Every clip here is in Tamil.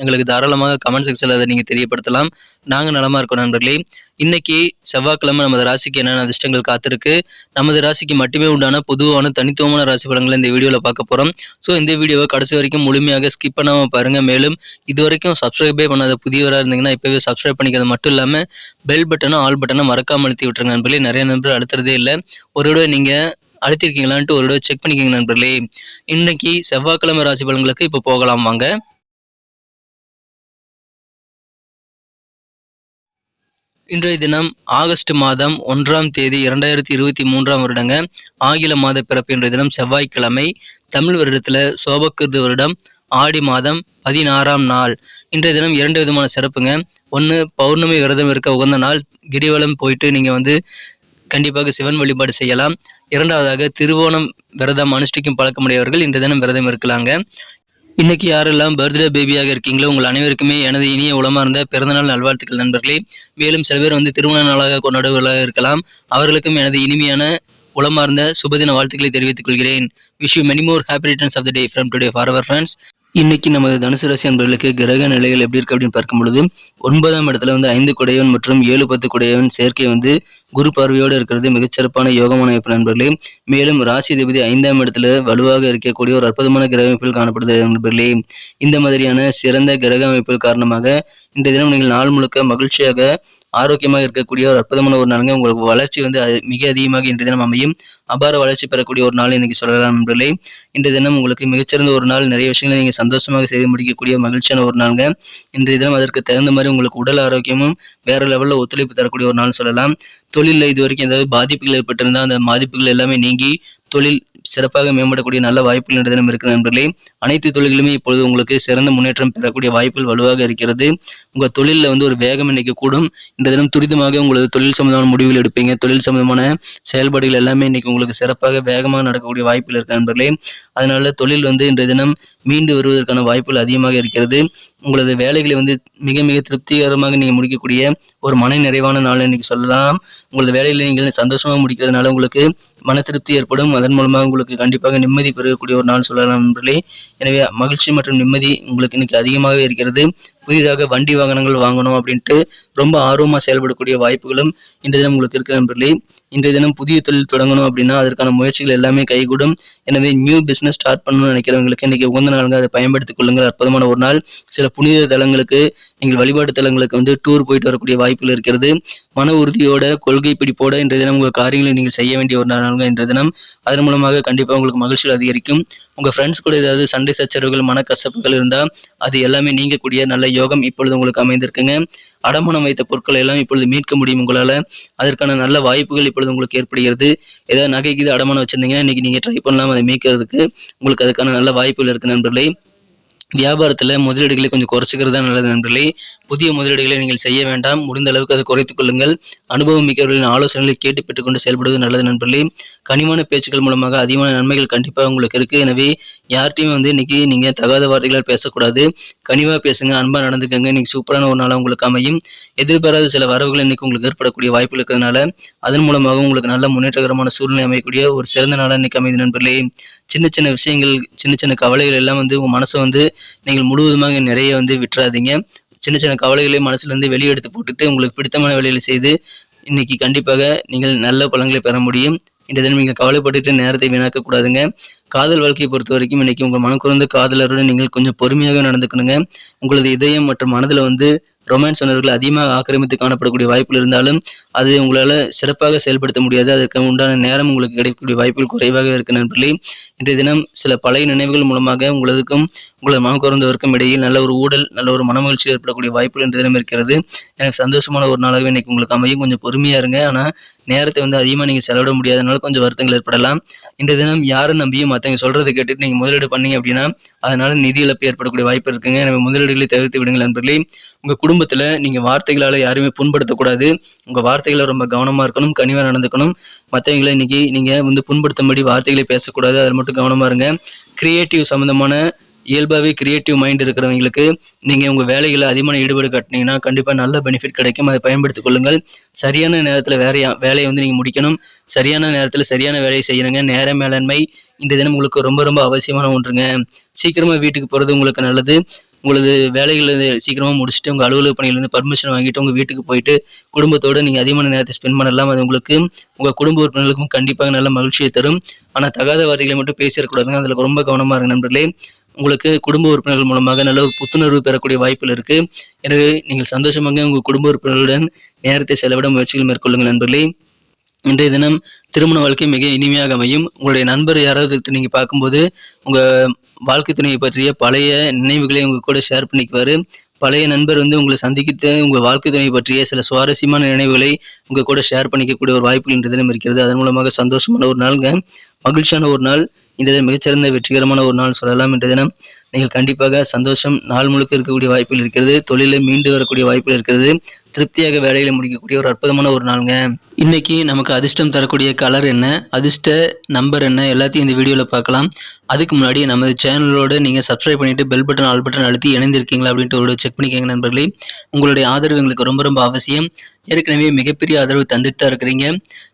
எங்களுக்கு தாராளமாக கமெண்ட் செக்ஷனில் அதை நீங்கள் தெரியப்படுத்தலாம். நாங்கள் நலமாக இருக்கோம் நண்பர்களே. இன்னைக்கு செவ்வாய்க்கிழமை நமது ராசிக்கு என்னென்ன அதிர்ஷ்டங்கள் காத்திருக்கு? நமது ராசிக்கு மட்டுமே உண்டான பொதுவான தனித்துவமான ராசி பலன்களை இந்த வீடியோவில் பார்க்க போகிறோம் ஸோ இந்த வீடியோவை கடைசி வரைக்கும் முழுமையாக ஸ்கிப் பண்ணாமல் பாருங்கள் மேலும் இது வரைக்கும் சப்ஸ்கிரைபே பண்ணாத புதியவராக இருந்தீங்கன்னா இப்போவே சப்ஸ்கிரைப் பண்ணிக்கிறது மட்டும் இல்லாமல் பெல் பட்டனும் ஆல் பட்டனும் மறக்காமல் அழுத்தி விட்டுருங்க நண்பர்களே. நிறைய நண்பர்கள் அழுத்துறதே இல்லை. ஒரு விட நீங்கள் அழுத்திருக்கீங்களான்ட்டு ஒரு விட செக் பண்ணிக்கோங்க நண்பர்களே. இன்னைக்கு செவ்வாய்க்கிழமை ராசி பலன்களுக்கு இப்போ போகலாம் வாங்க. இன்றைய தினம் ஆகஸ்ட் மாதம் ஒன்றாம் தேதி இரண்டாயிரத்தி இருபத்தி மூன்றாம் வருடங்க. ஆங்கில மாத பிறப்பு இன்றைய தினம் செவ்வாய்க்கிழமை. தமிழ் வருடத்தில் சோபக்கிருது வருடம் ஆடி மாதம் பதினாறாம் நாள். இன்றைய தினம் இரண்டு விதமான சிறப்புங்க. ஒன்று பௌர்ணமி விரதம் இருக்க உகந்த நாள். கிரிவலம் போயிட்டு நீங்கள் வந்து கண்டிப்பாக சிவன் வழிபாடு செய்யலாம். இரண்டாவதாக திருவோணம் விரதம் அனுஷ்டிக்கும் பழக்கமுடையவர்கள் இன்றைய தினம் விரதம் இருக்கலாங்க. இன்னைக்கு யாரெல்லாம் பர்த்டே பேபியாக இருக்கீங்களோ உங்கள் அனைவருக்குமே எனது இனிய உளமார்ந்த பிறந்தநாள் நல்வாழ்த்துக்கள் நண்பர்களே. மேலும் சில பேர் வந்து திருமண நாளாக கொண்டாடுவர்களாக இருக்கலாம். அவர்களுக்கும் எனது இனிமையான உளமார்ந்த சுபதின வாழ்த்துக்களை தெரிவித்துக் கொள்கிறேன். Wish you many more happy returns of the day from today for our friends இன்னைக்கு நமது தனுசு ராசி அன்பர்களுக்கு கிரக நிலைகள் எப்படி இருக்கு அப்படின்னு பார்க்கும் பொழுது ஒன்பதாம் இடத்துல வந்து ஐந்து குடையவன் மற்றும் ஏழு பத்து குடையவன் சேர்க்கை வந்து குரு பார்வையோடு இருக்கிறது மிகச்சிறப்பான யோகமான அமைப்பு நண்பர்களே. மேலும் ராசி அதிபதி ஐந்தாம் இடத்துல வலுவாக இருக்கக்கூடிய ஒரு அற்புதமான கிரக அமைப்பில் காணப்படுது நண்பர்களே. இந்த மாதிரியான சிறந்த கிரக அமைப்பில் காரணமாக இந்த தினம் நீங்கள் நாள் முழுக்க மகிழ்ச்சியாக ஆரோக்கியமாக இருக்கக்கூடிய ஒரு அற்புதமான ஒரு நாளுங்க உங்களுக்கு வளர்ச்சி வந்து மிக அதிகமாக இன்றைய தினம் அமையும். அபார வளர்ச்சி பெறக்கூடிய ஒரு நாள் இன்னைக்கு சொல்லலாம் நண்பர்களே. இந்த தினம் உங்களுக்கு மிகச்சிறந்த ஒரு நாள். நிறைய விஷயங்களை நீங்கள் சந்தோஷமாக செய்து முடிக்கக்கூடிய மகிழ்ச்சியான ஒரு நாளுங்க. இன்றைய தினம் அதற்கு தகுந்த மாதிரி உங்களுக்கு உடல் ஆரோக்கியமும் வேற லெவலில் ஒத்துழைப்பு தரக்கூடிய ஒரு நாள் சொல்லலாம். தொழிலில் இது வரைக்கும் ஏதாவது பாதிப்புகள் ஏற்பட்டிருந்தால் அந்த பாதிப்புகள் எல்லாமே நீங்கி தொழில் சிறப்பாக மேம்படக்கூடிய நல்ல வாய்ப்புகள் இன்றைய தினம் இருக்குது நண்பர்களே. அனைத்து தொழில்களுமே இப்பொழுது உங்களுக்கு சிறந்த முன்னேற்றம் பெறக்கூடிய வாய்ப்புகள் வலுவாக இருக்கிறது. உங்கள் தொழிலில் வந்து ஒரு வேகம் இன்னைக்கு கூடும் இந்த தினம் துரிதமாக உங்களது தொழில் சம்பந்தமான முடிவுகள் எடுப்பீங்க. தொழில் சம்பந்தமான செயல்பாடுகள் எல்லாமே இன்னைக்கு உங்களுக்கு சிறப்பாக வேகமாக நடக்கக்கூடிய வாய்ப்புகள் இருக்கு நண்பர்களே. அதனால தொழில் வந்து இன்றைய தினம் மீண்டு வருவதற்கான வாய்ப்புகள் அதிகமாக இருக்கிறது. உங்களது வேலைகளை வந்து மிக மிக திருப்திகரமாக நீங்கள் முடிக்கக்கூடிய ஒரு மன நிறைவான நாள் இன்னைக்கு சொல்லலாம். உங்களது வேலைகளை நீங்கள் சந்தோஷமாக முடிக்கிறதுனால உங்களுக்கு மன திருப்தி ஏற்படும். அதன் மூலமாக உங்களுக்கு கண்டிப்பாக நிம்மதி பெறக்கூடிய ஒரு நாள் சொல்லலாம் நண்பர்களே. எனவே மகிழ்ச்சி மற்றும் நிம்மதி உங்களுக்கு இன்னைக்கு அதிகமாகவே இருக்கிறது. புதிதாக வண்டி வாகனங்கள் வாங்கணும் அப்படின்ட்டு ரொம்ப ஆர்வமாக செயல்படக்கூடிய வாய்ப்புகளும் இன்றைய தினம் உங்களுக்கு இருக்கிற நண்பர்களே. இன்றைய தினம் புதிய தொழில் தொடங்கணும் அப்படின்னா அதற்கான முயற்சிகள் எல்லாமே கைகூடும். எனவே நியூ பிசினஸ் ஸ்டார்ட் பண்ணணும்னு நினைக்கிறவங்களுக்கு இன்னைக்கு உகந்த நாளுங்க அதை பயன்படுத்திக் கொள்ளுங்கள். அற்புதமான ஒரு நாள். சில புனித தலங்களுக்கு நீங்கள் வழிபாட்டு தலங்களுக்கு வந்து டூர் போயிட்டு வரக்கூடிய வாய்ப்புகள் இருக்கிறது. மன உறுதியோட கொள்கை பிடிப்போட இன்றைய தினம் உங்கள் காரியங்களை நீங்கள் செய்ய வேண்டிய ஒரு நாளுங்க இன்றைய தினம். அதன் மூலமாக கண்டிப்பாக உங்களுக்கு மகிழ்ச்சியில் அதிகரிக்கும். உங்கள் ஃப்ரெண்ட்ஸ் கூட ஏதாவது சண்டை சச்சரவுகள் மனக்கசப்புகள் இருந்தால் அது எல்லாமே நீங்கக்கூடிய நல்ல யோகம் இப்பொழுது உங்களுக்கு அமைந்திருக்குங்க. அடமானம் வைத்த பொருட்களை எல்லாம் இப்பொழுது மீட்க முடியும் உங்களால். அதற்கான நல்ல வாய்ப்புகள் இப்பொழுது உங்களுக்கு ஏற்படுகிறது. ஏதாவது நகைக்கு இது அடமானம் வச்சிருந்தீங்கன்னா இன்னைக்கு நீங்கள் ட்ரை பண்ணலாம் அதை மீட்கிறதுக்கு. உங்களுக்கு அதுக்கான நல்ல வாய்ப்புகள் இருக்குது நண்பர்களே. வியாபாரத்தில் முதலீடுகளை கொஞ்சம் குறைச்சிக்கிறது தான் நல்லது நண்பர்களே. புதிய முதலீடுகளை நீங்கள் செய்ய வேண்டாம். முடிந்த அளவுக்கு அதை குறைத்துக் கொள்ளுங்கள். அனுபவம் மிக்கவர்களின் ஆலோசனைகளை கேட்டு பெற்றுக்கொண்டு செயல்படுவது நல்லது நண்பர்களே. கனிமான பேச்சுக்கள் மூலமாக அதிகமான நன்மைகள் கண்டிப்பாக உங்களுக்கு இருக்கு. எனவே யார்கிட்டையும் வந்து இன்னைக்கு நீங்க தகாத வார்த்தைகளால் பேசக்கூடாது. கனிவாக பேசுங்க அன்பா நடந்துக்கங்க. இன்னைக்கு சூப்பரான ஒரு நாளாக உங்களுக்கு அமையும். எதிர்பாராத சில வரவுகள் இன்னைக்கு உங்களுக்கு ஏற்படக்கூடிய வாய்ப்புகள் இருக்கிறதுனால அதன் மூலமாக உங்களுக்கு நல்ல முன்னேற்றகரமான சூழ்நிலை அமையக்கூடிய ஒரு சிறந்த நாளாக இன்னைக்கு அமைது நண்பர்களே. சின்ன சின்ன விஷயங்கள் சின்ன சின்ன கவலைகள் எல்லாம் வந்து உங்க மனசை வந்து நீங்கள் முழுவதுமாக நிறைய வந்து விட்டுறாதீங்க. சின்ன சின்ன கவலைகளை மனசுலேருந்து இருந்து வெளியே எடுத்து போட்டுட்டு உங்களுக்கு பிடித்தமான வேலைகளை செய்து இன்னைக்கு கண்டிப்பாக நீங்கள் நல்ல பலன்களை பெற முடியும். இந்த தினம் நீங்கள் கவலைப்பட்டுட்டு நேரத்தை வீணாக்க கூடாதுங்க. காதல் வாழ்க்கையை பொறுத்த வரைக்கும் இன்னைக்கு உங்கள் மனக்குறந்த காதலருடன் நீங்கள் கொஞ்சம் பொறுமையாக நடந்துக்கணுங்க. உங்களது இதயம் மற்றும் மனதில் வந்து ரொமான்ஸ் உணர்வுகள் அதிகமாக ஆக்கிரமித்து காணப்படக்கூடிய வாய்ப்புகள் இருந்தாலும் அது உங்களால் சிறப்பாக செயல்படுத்த முடியாது. அதற்கு உண்டான நேரம் உங்களுக்கு கிடைக்கக்கூடிய வாய்ப்புகள் குறைவாக இருக்கு நண்பர்களே. இன்றைய தினம் சில பழைய நினைவுகள் மூலமாக உங்களுக்கும் உங்களது மனக்குறந்தவருக்கும் இடையில் நல்ல ஒரு ஊடல் நல்ல ஒரு மனமகிழ்ச்சி ஏற்படக்கூடிய வாய்ப்புகள் இன்றைய தினம் இருக்கிறது. எனக்கு சந்தோஷமான ஒரு நாளாகவே இன்னைக்கு உங்களுக்கு அமையும். கொஞ்சம் பொறுமையா இருங்க. ஆனால் நேரத்தை வந்து அதிகமாக நீங்கள் செலவிட முடியாதனால கொஞ்சம் வருத்தங்கள் ஏற்படலாம். இன்றைய தினம் யாரும் நம்பியும் ஒருத்தங்க சொல்றதை கேட்டுட்டு நீங்கள் முதலீடு பண்ணீங்க அப்படின்னா அதனால நிதி இழப்பு ஏற்படக்கூடிய வாய்ப்பு இருக்குங்க. எனவே முதலீடுகளை தவிர்த்து விடுங்கள் நண்பர்களே. உங்கள் குடும்பத்தில் நீங்கள் வார்த்தைகளால் யாருமே புண்படுத்தக்கூடாது. உங்கள் வார்த்தைகளை ரொம்ப கவனமாக இருக்கணும் கனிவாக நடந்துக்கணும். மற்றவங்களை இன்னைக்கு நீங்கள் வந்து புண்படுத்தும்படி வார்த்தைகளை பேசக்கூடாது. அதில் மட்டும் கவனமாக இருங்க. கிரியேட்டிவ் சம்மந்தமான இயல்பாகவே கிரியேட்டிவ் மைண்ட் இருக்கிறவங்களுக்கு நீங்கள் உங்கள் வேலைகளில் அதிகமான ஈடுபாடு காட்டினீங்கன்னா கண்டிப்பாக நல்ல பெனிஃபிட் கிடைக்கும். அதை பயன்படுத்திக் கொள்ளுங்கள். சரியான நேரத்தில் வேறையா வேலையை வந்து நீங்கள் முடிக்கணும். சரியான நேரத்தில் சரியான வேலையை செய்யணுங்க. நேர மேலாண்மை இந்த தினம் உங்களுக்கு ரொம்ப ரொம்ப அவசியமான ஒன்றுங்க. சீக்கிரமாக வீட்டுக்கு போகிறது உங்களுக்கு நல்லது. உங்களது வேலைகளை சீக்கிரமாக முடிச்சுட்டு உங்கள் அலுவலக பணியிலேருந்து பர்மிஷன் வாங்கிட்டு உங்கள் வீட்டுக்கு போயிட்டு குடும்பத்தோடு நீங்கள் அதிகமான நேரத்தை ஸ்பெண்ட் பண்ணலாம். அது உங்களுக்கு உங்கள் குடும்ப உறுப்பினர்களுக்கும் கண்டிப்பாக நல்ல மகிழ்ச்சியை தரும். ஆனால் தகாத வார்த்தைகளை மட்டும் பேசிடக்கூடாதுங்க அதில் ரொம்ப கவனமாக இருங்க நண்பர்களே. உங்களுக்கு குடும்ப உறுப்பினர்கள் மூலமாக நல்ல ஒரு புத்துணர்வு பெறக்கூடிய வாய்ப்புகள் இருக்கு. எனவே நீங்கள் சந்தோஷமாக உங்கள் குடும்ப உறுப்பினர்களுடன் நேரத்தை செலவிட முயற்சிகள் மேற்கொள்ளுங்கள் நண்பர்களே. இன்றைய தினம் திருமண வாழ்க்கை மிக இனிமையாக அமையும். உங்களுடைய நண்பர் யாராவது நீங்கள் பார்க்கும்போது உங்கள் வாழ்க்கை துணையை பற்றிய பழைய நினைவுகளை உங்கள் கூட ஷேர் பண்ணிக்குவார். பழைய நண்பர் வந்து உங்களை சந்திக்கிட்டு உங்கள் வாழ்க்கை துணை பற்றிய சில சுவாரஸ்யமான நினைவுகளை உங்கள் கூட ஷேர் பண்ணிக்கக்கூடிய ஒரு வாய்ப்புகள் இன்றைய தினம் இருக்கிறது. அதன் மூலமாக சந்தோஷமான ஒரு நாளுங்க. மகிழ்ச்சியான ஒரு நாள். இந்த தினம் மிகச்சிறந்த வெற்றிகரமான ஒரு நாள் சொல்லலாம் இன்றைய தினம். நீங்கள் கண்டிப்பாக சந்தோஷம் நாள் முழுக்க இருக்கக்கூடிய வாய்ப்புகள் இருக்கிறது. தொழிலில் மீண்டு வரக்கூடிய வாய்ப்புகள் இருக்கிறது. திருப்தியாக வேலையில முடிக்கக்கூடிய ஒரு அற்புதமான ஒரு நாளுங்க. இன்னைக்கு நமக்கு அதிர்ஷ்டம் தரக்கூடிய கலர் என்ன? அதிர்ஷ்ட நம்பர் என்ன? எல்லாத்தையும் இந்த வீடியோவில் பார்க்கலாம். அதுக்கு முன்னாடி நமது சேனலோட நீங்கள் சப்ஸ்கிரைப் பண்ணிட்டு பெல் பட்டன் ஆல் பட்டன் அழுத்தி இணைந்திருக்கீங்களா அப்படின்ட்டு ஒரு செக் பண்ணிக்கோங்க நண்பர்களே. உங்களுடைய ஆதரவு எங்களுக்கு ரொம்ப ரொம்ப அவசியம். ஏற்கனவே மிகப்பெரிய ஆதரவு தந்துட்டு தான் இருக்கிறீங்க.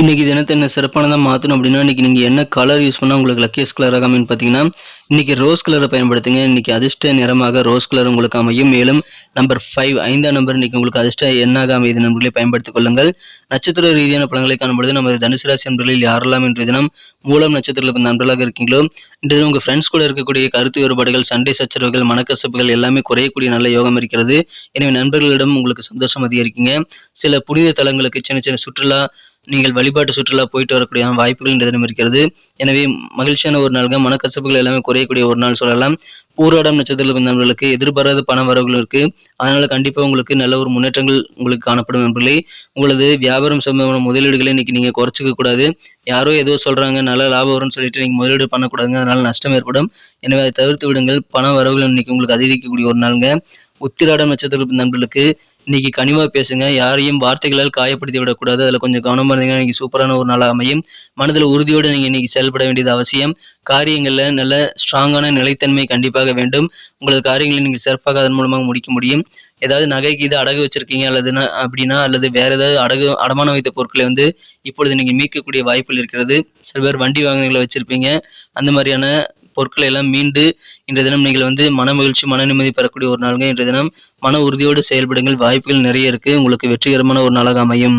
இன்றைக்கி தினத்தை என்ன சிறப்பானதாக மாற்றணும் அப்படின்னா இன்றைக்கி நீங்கள் என்ன கலர் யூஸ் பண்ணால் உங்களுக்கு லக்கியஸ் கலராக அமையும் பார்த்தீங்கன்னா இன்றைக்கி ரோஸ் கலரை பயன்படுத்துங்க. இன்றைக்கி அதிர்ஷ்ட நிறமாக ரோஸ் கலர் உங்களுக்கு அமையும். மேலும் நம்பர் ஃபைவ் ஐந்தாம் நம்பர் இன்றைக்கி உங்களுக்கு அதிர்ஷ்ட எண்ணாக அமைது நண்பர்களை. பயன்படுத்திக் கொள்ளுங்கள். நட்சத்திர ரீதியான பலன்களை காணும்பொழுது நமது தனுசு ராசி நண்பர்களில் யாரெல்லாம் இன்றைய தினம் மூலம் நட்சத்திரத்தில் நண்பர்களாக இருக்கீங்களோ இன்றைய தினம் உங்கள் ஃப்ரெண்ட்ஸ் கூட இருக்கக்கூடிய கருத்து வேறுபாடுகள் சண்டை சச்சரவுகள் மனக்கசப்புகள் எல்லாமே குறையக்கூடிய நல்ல யோகம் இருக்கிறது. எனவே நண்பர்களிடம் உங்களுக்கு சந்தோஷம் அதிகரிக்குங்க. சில புனித தலங்களுக்கு சின்ன சின்ன சுற்றுலா நீங்கள் வழிபாட்டு சுற்றுலா போயிட்டு வரக்கூடிய வாய்ப்புகள் இந்த தினம் இருக்கிறது. எனவே மகிழ்ச்சியான ஒரு நாள்கள் மனக்கசப்புகள் எல்லாமே குறையக்கூடிய ஒரு நாள் சொல்லலாம். பூராடம் நட்சத்திரத்தில் பிறந்தவர்களுக்கு எதிர்பாராத பண வரவுகள் இருக்கு. அதனால கண்டிப்பா உங்களுக்கு நல்ல ஒரு முன்னேற்றங்கள் உங்களுக்கு காணப்படும் என்பதை உங்களது வியாபாரம் சம்பந்தமான முதலீடுகளை இன்னைக்கு நீங்க குறைச்சிக்க கூடாது. யாரோ ஏதோ சொல்றாங்க நல்ல லாபம் வரும்னு சொல்லிட்டு நீங்க முதலீடு பண்ணக்கூடாதுங்க. அதனால நஷ்டம் ஏற்படும். எனவே அதை தவிர்த்து விடுங்கள். பண வரவுகள் இன்னைக்கு உங்களுக்கு அதிகரிக்கக்கூடிய ஒரு நாளுங்க. உத்திராட நட்சத்திர நண்பர்களுக்கு இன்னைக்கு கனிவாக பேசுங்க. யாரையும் வார்த்தைகளால் காயப்படுத்தி விடக்கூடாது. அதில் கொஞ்சம் கவனமாக இருந்தீங்கன்னா இன்னைக்கு சூப்பரான ஒரு நாளாக அமையும். மனதில் உறுதியோடு நீங்கள் இன்னைக்கு செயல்பட வேண்டியது அவசியம். காரியங்களில் நல்ல ஸ்ட்ராங்கான நிலைத்தன்மை கண்டிப்பாக வேண்டும். உங்களது காரியங்களை நீங்கள் சிறப்பாக அதன் மூலமாக முடிக்க முடியும். ஏதாவது நகைக்கு இது அடகு வச்சிருக்கீங்க அல்லதுன்னா அப்படின்னா அல்லது வேற ஏதாவது அடகு அடமானம் வைத்த பொருட்களை வந்து இப்பொழுது நீங்கள் மீட்கக்கூடிய வாய்ப்புகள் இருக்கிறது. சில பேர் வண்டி வாகனங்களை வச்சிருப்பீங்க. அந்த மாதிரியான பொருட்களை எல்லாம் மீண்டு இன்றைய தினம் நீங்கள் வந்து மன மகிழ்ச்சி மன நிம்மதி பெறக்கூடிய ஒரு நாளுங்க. இன்றைய தினம் மன உறுதியோடு செயல்படுங்கள். வாய்ப்புகள் நிறைய இருக்கு. உங்களுக்கு வெற்றிகரமான ஒரு நாளாக அமையும்.